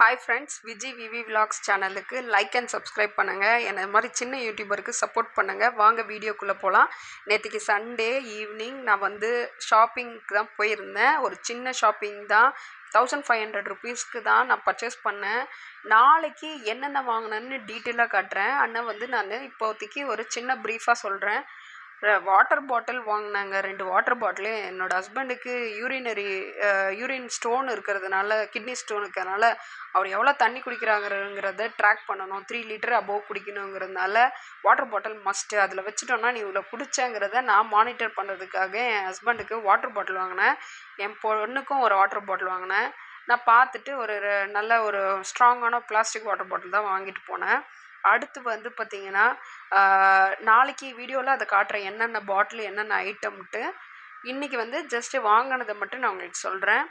Hi friends Viji Vivi vlogs சேனலுக்கு like and subscribe பண்ணுங்கள் என்ன மாதிரி சின்ன யூடியூபருக்கு சப்போர்ட் பண்ணுங்கள் வாங்க வீடியோக்குள்ளே போகலாம் நேற்றுக்கு சண்டே ஈவினிங் நான் வந்து ஷாப்பிங்க்கு தான் போயிருந்தேன். ஒரு சின்ன ஷாப்பிங் தான். தௌசண்ட் ஃபைவ் ஹண்ட்ரட் ருபீஸ்க்கு தான் நான் பர்ச்சேஸ் பண்ணேன். நாளைக்கு என்னென்ன வாங்கினேன்னு டீட்டெயிலாக காட்டுறேன். ஆனால் வந்து நான் இப்போதைக்கு ஒரு சின்ன ப்ரீஃபாக சொல்கிறேன் வாட்டர் பாட்டில் வாங்கினாங்க. ரெண்டு வாட்டர் பாட்டிலு என்னோடய ஹஸ்பண்டுக்கு யூரினரி யூரின் ஸ்டோன் இருக்கிறதுனால கிட்னி ஸ்டோன் இருக்கிறதுனால அவர் எவ்வளோ தண்ணி குடிக்கிறாங்கிறத ட்ராக் பண்ணணும். த்ரீ லிட்டர் அபோவ் குடிக்கணுங்கிறதுனால வாட்டர் பாட்டில் மஸ்ட்டு அதில் வச்சுட்டோன்னா நீ இவ்வளோ குடிச்சேங்கிறத நான் மானிட்டர் பண்ணுறதுக்காக என் ஹஸ்பண்டுக்கு வாட்டர் பாட்டில் வாங்கினேன். என் பொண்ணுக்கும் ஒரு வாட்டர் பாட்டில் வாங்கினேன். நான் பார்த்துட்டு ஒரு நல்ல ஒரு ஸ்ட்ராங்கான பிளாஸ்டிக் வாட்டர் பாட்டில் தான் வாங்கிட்டு போனேன். அடுத்து வந்து பார்த்திங்கன்னா நாளைக்கு வீடியோவில் அதை காட்டுறேன். என்னென்ன பாட்டில் என்னென்ன ஐட்டம்ட்டு இன்றைக்கி வந்து ஜஸ்ட்டு வாங்கினதை மட்டும் நான் உங்களுக்கு சொல்கிறேன்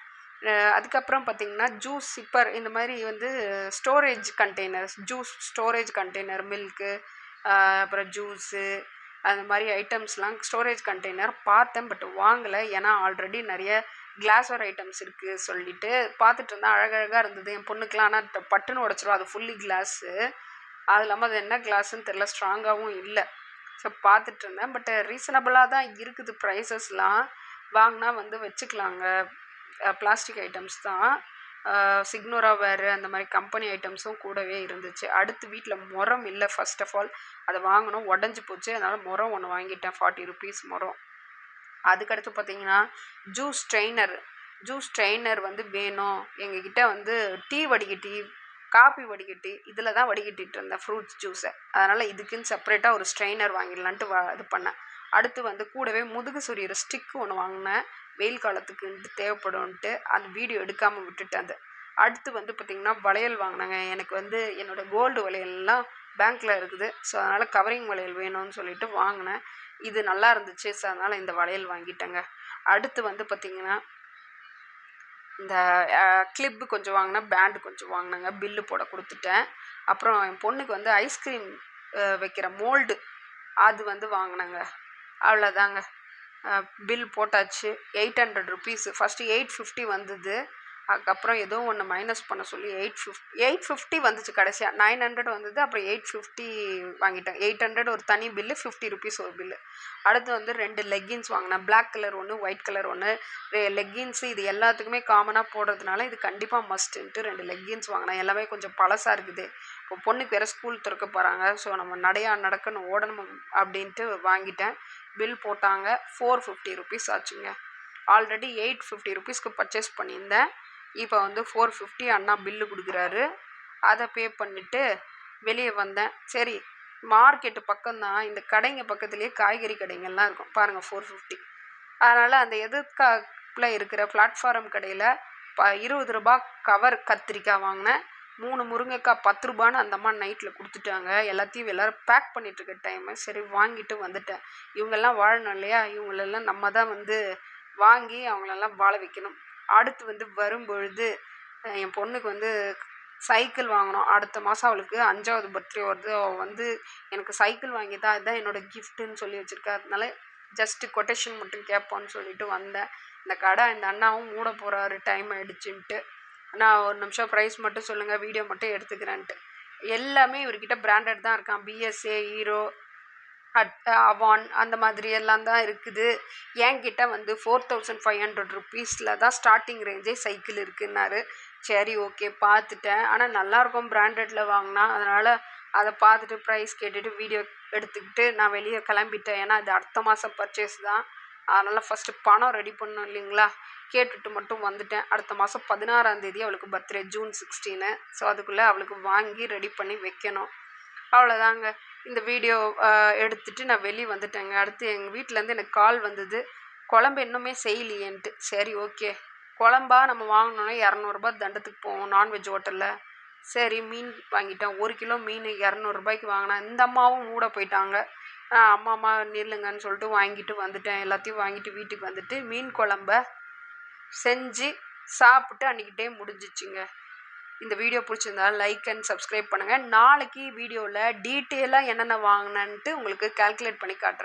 அதுக்கப்புறம் பார்த்திங்கன்னா ஜூஸ் சிப்பர் இந்த மாதிரி வந்து storage containers juice storage container milk அப்புறம் ஜூஸு அந்த மாதிரி ஐட்டம்ஸ்லாம் ஸ்டோரேஜ் கண்டெய்னர் பார்த்தேன் பட் வாங்கலை. ஏன்னா ஆல்ரெடி நிறைய கிளாஸ்வேர் ஐட்டம்ஸ் இருக்குது சொல்லிட்டு பார்த்துட்டு இருந்தால் அழகழகாக இருந்தது. என் பொண்ணுக்கெலாம் ஆனால் பட்டுன்னு உடச்சிரும். அது ஃபுல்லி கிளாஸு அது இல்லாமல் அது என்ன கிளாஸுன்னு தெரில ஸ்ட்ராங்காகவும் இல்லை. ஸோ பார்த்துட்டு இருந்தேன். பட் ரீசனபிளாக தான் இருக்குது ப்ரைஸஸ்லாம் வாங்கினா வந்து வச்சுக்கலாங்க. பிளாஸ்டிக் ஐட்டம்ஸ் தான். சிக்னோரா வேறு அந்த மாதிரி கம்பெனி ஐட்டம்ஸும் கூடவே இருந்துச்சு. அடுத்து வீட்டில் முறம் இல்லை ஃபஸ்ட் ஆஃப் ஆல் அதை வாங்கணும். உடஞ்சி போச்சு. அதனால் முறம் ஒன்று வாங்கிட்டேன். ஃபார்ட்டி ருபீஸ் முரம். அதுக்கடுத்து பார்த்தீங்கன்னா ஜூஸ் ட்ரெயினர் ஜூஸ் ட்ரெயினர் வந்து வேணும். எங்ககிட்ட வந்து டீ வடிகட்டி காபி வடிகட்டி இதில் தான் வடிகட்டிகிட்டு இருந்தேன் ஃப்ரூட்ஸ் ஜூஸை அதனால் இதுக்குன்னு செப்பரேட்டாக ஒரு ஸ்ட்ரெயினர் வாங்கிடலான்ட்டு வா இது பண்ணேன். அடுத்து வந்து கூடவே முதுகு சொரியிற ஸ்டிக்கு ஒன்று வாங்கினேன். வெயில் காலத்துக்குன்ட்டு தேவைப்படும்ன்ட்டு அந்த வீடியோ எடுக்காமல் விட்டுட்டேன் அது. அடுத்து வந்து பார்த்திங்கன்னா வளையல் வாங்கினாங்க. எனக்கு வந்து என்னோடய கோல்டு வளையல்லாம் பேங்க்கில் இருக்குது. ஸோ அதனால் கவரிங் வளையல் வேணும்னு சொல்லிட்டு வாங்கினேன். இது நல்லா இருந்துச்சு. ஸோ அதனால் இந்த வளையல் வாங்கிட்டேங்க. அடுத்து வந்து பார்த்திங்கன்னா இந்த கிளிப்பு கொஞ்சம் வாங்கினேன் பேண்டு கொஞ்சம் வாங்கினேங்க. பில்லு போட கொடுத்துட்டேன். அப்புறம் என் பொண்ணுக்கு வந்து ஐஸ்கிரீம் வைக்கிற மோல்டு அது வந்து வாங்கினேங்க. அவ்வளோதாங்க பில் போட்டாச்சு. Eight hundred rupees first eight fifty வந்தது. அதுக்கப்புறம் ஏதோ ஒன்று மைனஸ் பண்ண சொல்லி எயிட் ஃபிஃப் எயிட் ஃபிஃப்டி வந்துச்சு கடைசியாக நைன் ஹண்ட்ரட் வந்தது அப்புறம் எயிட் ஃபிஃப்டி வாங்கிட்டேன். எயிட் ஹண்ட்ரட் ஒரு தனி பில்லு ஃபிஃப்டி ருபீஸ் ஒரு பில்லு அடுத்து வந்து ரெண்டு லெக்கின்ஸ் வாங்கினேன். பிளாக் கலர் ஒன்று ஒயிட் கலர் ஒன்று லெக்கின்ஸு இது எல்லாத்துக்குமே காமனாக போடுறதுனால இது கண்டிப்பாக மஸ்ட்டுன்ட்டு ரெண்டு லெக்கின்ஸ் வாங்கினேன். எல்லாமே கொஞ்சம் பழசாக இருக்குது. இப்போ பொண்ணுக்கு வேறு ஸ்கூல் திறக்க போகிறாங்க ஸோ நம்ம நடையா நடக்கணும் ஓடணும் அப்படின்ட்டு வாங்கிட்டேன். பில் போட்டாங்க. ஃபோர் ஃபிஃப்டி ருபீஸ் ஆச்சுங்க. ஆல்ரெடி எயிட் ஃபிஃப்டி ருபீஸ்க்கு பர்ச்சேஸ் பண்ணியிருந்தேன். இப்போ வந்து ஃபோர் ஃபிஃப்டி அண்ணா பில்லு கொடுக்குறாரு. அதை பே பண்ணிவிட்டு வெளியே வந்தேன். சரி மார்க்கெட்டு பக்கம்தான். இந்த கடைங்க பக்கத்துலேயே காய்கறி கடைங்கள்லாம் இருக்கும். பாருங்கள் ஃபோர் ஃபிஃப்டி அதனால் அந்த எதிர்காப்பில் இருக்கிற பிளாட்ஃபாரம் கடையில் ப இருபது ரூபா கவர் கத்திரிக்காய் வாங்கினேன். மூணு முருங்கைக்காய் பத்து ரூபான்னு அந்த அம்மா நைட்டில் கொடுத்துட்டாங்க. எல்லாத்தையும் எல்லோரும் பேக் பண்ணிகிட்ருக்க டைமு சரி வாங்கிட்டு வந்துட்டேன். இவங்கெல்லாம் வாழணும் இல்லையா? இவங்களெல்லாம் நம்ம தான் வந்து வாங்கி அவங்களெல்லாம் வாழ வைக்கணும். அடுத்து வந்து வரும்பொழுது என் பொண்ணுக்கு வந்து சைக்கிள் வாங்கினோம் அடுத்த மாதம் அவளுக்கு அஞ்சாவது பர்த்டே வருது. அவள் வந்து எனக்கு சைக்கிள் வாங்கி தான் இதுதான் என்னோடய கிஃப்ட்டுன்னு சொல்லி வச்சுருக்கா அதனால ஜஸ்ட்டு கொட்டேஷன் மட்டும் கேட்போன்னு சொல்லிட்டு வந்தேன். இந்த கடை இந்த அண்ணாவும் மூட போகிறாரு டைம் ஆகிடுச்சுன்ட்டு நான் ஒரு நிமிஷம் ப்ரைஸ் மட்டும் சொல்லுங்கள் வீடியோ மட்டும் எடுத்துக்கிறேன்ட்டு. எல்லாமே இவர்கிட்ட பிராண்டட் தான் இருக்கான். பிஎஸ்ஏ ஹீரோ அட் அவான் அந்த மாதிரி எல்லாம் தான் இருக்குது. என்கிட்ட வந்து ஃபோர் தௌசண்ட் ஃபைவ் ஹண்ட்ரட் ருப்பீஸில் தான் ஸ்டார்டிங் ரேஞ்சே சைக்கிள் இருக்குன்னாரு. சரி ஓகே பார்த்துட்டேன். ஆனால் நல்லாயிருக்கும் பிராண்டடில் வாங்கினா. அதனால் அதை பார்த்துட்டு ப்ரைஸ் கேட்டுட்டு வீடியோ எடுத்துக்கிட்டு நான் வெளியே கிளம்பிட்டேன். ஏன்னா அது அடுத்த மாதம் பர்ச்சேஸ் தான். அதனால் ஃபஸ்ட்டு பணம் ரெடி பண்ணணும் இல்லைங்களா? கேட்டுட்டு மட்டும் வந்துட்டேன். அடுத்த மாதம் பதினாறாந்தேதி அவளுக்கு பர்த்டே ஜூன் சிக்ஸ்டீனு ஸோ அதுக்குள்ளே அவளுக்கு வாங்கி ரெடி பண்ணி வைக்கணும். அவ்வளோதாங்க இந்த வீடியோ எடுத்துகிட்டு நான் வெளியே வந்துட்டேங்க. அடுத்து எங்கள் வீட்டிலேருந்து எனக்கு கால் வந்தது. குழம்பு இன்னுமே செய்யலையேன்ட்டு. சரி ஓகே குழம்பா நம்ம வாங்கினோன்னா இரநூறுபா தண்டத்துக்கு போவோம் நான்வெஜ் ஹோட்டலில் சரி மீன் வாங்கிட்டேன் ஒரு கிலோ மீன் இரநூறுபாய்க்கு வாங்கினேன் இந்த அம்மாவும் மூட போயிட்டாங்க. அம்மா அம்மா நில்லுங்கன்னு சொல்லிட்டு வாங்கிட்டு வந்துட்டேன். எல்லாத்தையும் வாங்கிட்டு வீட்டுக்கு வந்துட்டு மீன் குழம்ப செஞ்சு சாப்பிட்டு அன்றைக்கிட்டே முடிஞ்சிச்சுங்க. இந்த வீடியோ பிடிச்சிருந்தா லைக் அண்ட் சப்ஸ்கிரைப் பண்ணுங்கள் நாளைக்கு வீடியோவில் டீட்டெயிலாக என்னென்ன வாங்கினேன்ட்டு உங்களுக்கு கால்குலேட் பண்ணி காட்டுறேன்.